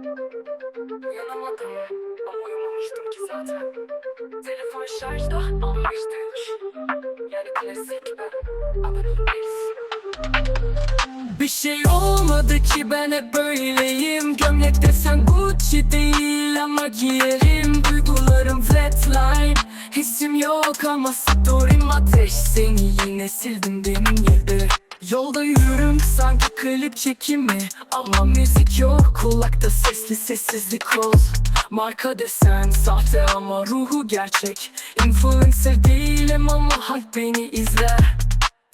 Uyanamadım ama uyumamıştım ki zaten. Telefon şarjda ama işte Yani klasik ben. Ama bir şey olmadı ki ben hep böyleyim. Gömlekte sen Gucci değil ama giyerim. Duygularım flatline Hissim yok ama story'm ateş. Seni yine sildim demin gibi Yolda yürürüm sanki klip çekimi. Ama müzik yok kulakta sesli sessizlik ol. Marka desen sahte ama ruhu gerçek. Influencer değilim ama halk beni izler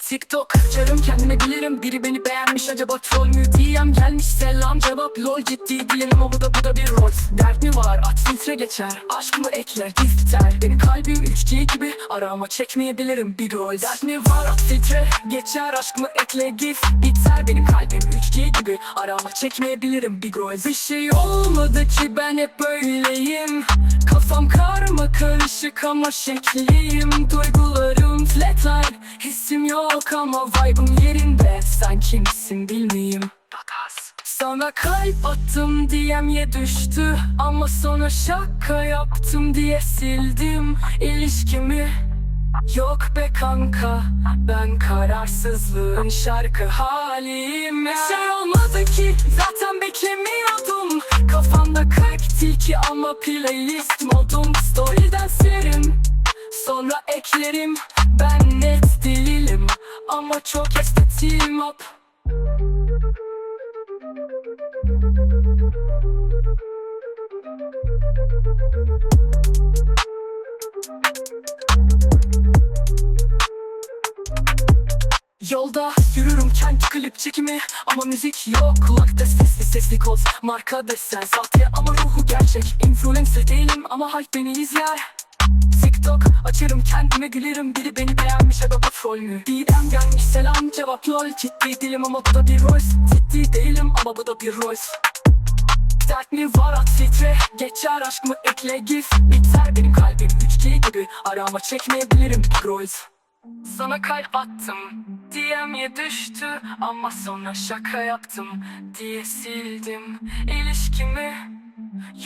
TikTok. Açarım kendime bilirim Biri beni beğenmiş acaba troll mü DM gelmiş selam cevap lol ciddi değilim ama bu da bu da bir rol. Dert mi var? At filtre geçer. Aşk mı ekler? Gif biter Benim kalbim 3G gibi arama çekmeyebilirim bir rol. Dert mi var? At filtre geçer. Aşk mı ekle? Gif biter. Benim kalbim 3G gibi arama çekmeyebilirim bir rol. Bir şey olmadı ki ben hep böyleyim karışık ama şekliyim Duygularım flatline Hissim yok ama vibe'ım yerinde. Sen kimsin bilmeyeyim. Takas Sana kalp attım diyemye düştü. Ama sonra şaka yaptım diye sildim. İlişkimi Yok be kanka. Ben kararsızlığın şarkı halim Şey olmadı ki zaten beklemiyordum. Kafamda 40 tilki ama playlist modum Story'den silerim Sonra eklerim ben net değilim Ama çok estetiğim up. Yolda yürürüm kendi klip çekimi Ama müzik yok. Kulakta sesli sesli koz Marka desen sahte ama ruhu gerçek Influencer değilim ama halk beni izler. TikTok açarım kendime gülerim. Biri beni beğenmiş aga bu troll mü? DM gelmiş selam cevap lol. Ciddi değilim ama bu da bir rol Ciddi değilim ama bu da bir rol Dert mi var at filtre Geçer aşk mı ekle gif. Biter benim kalbim 3G gibi. Arama çekmeyebilirim Grols Sana kalp attım DM'ye düştü. Ama sonra şaka yaptım Diye sildim. İlişkimi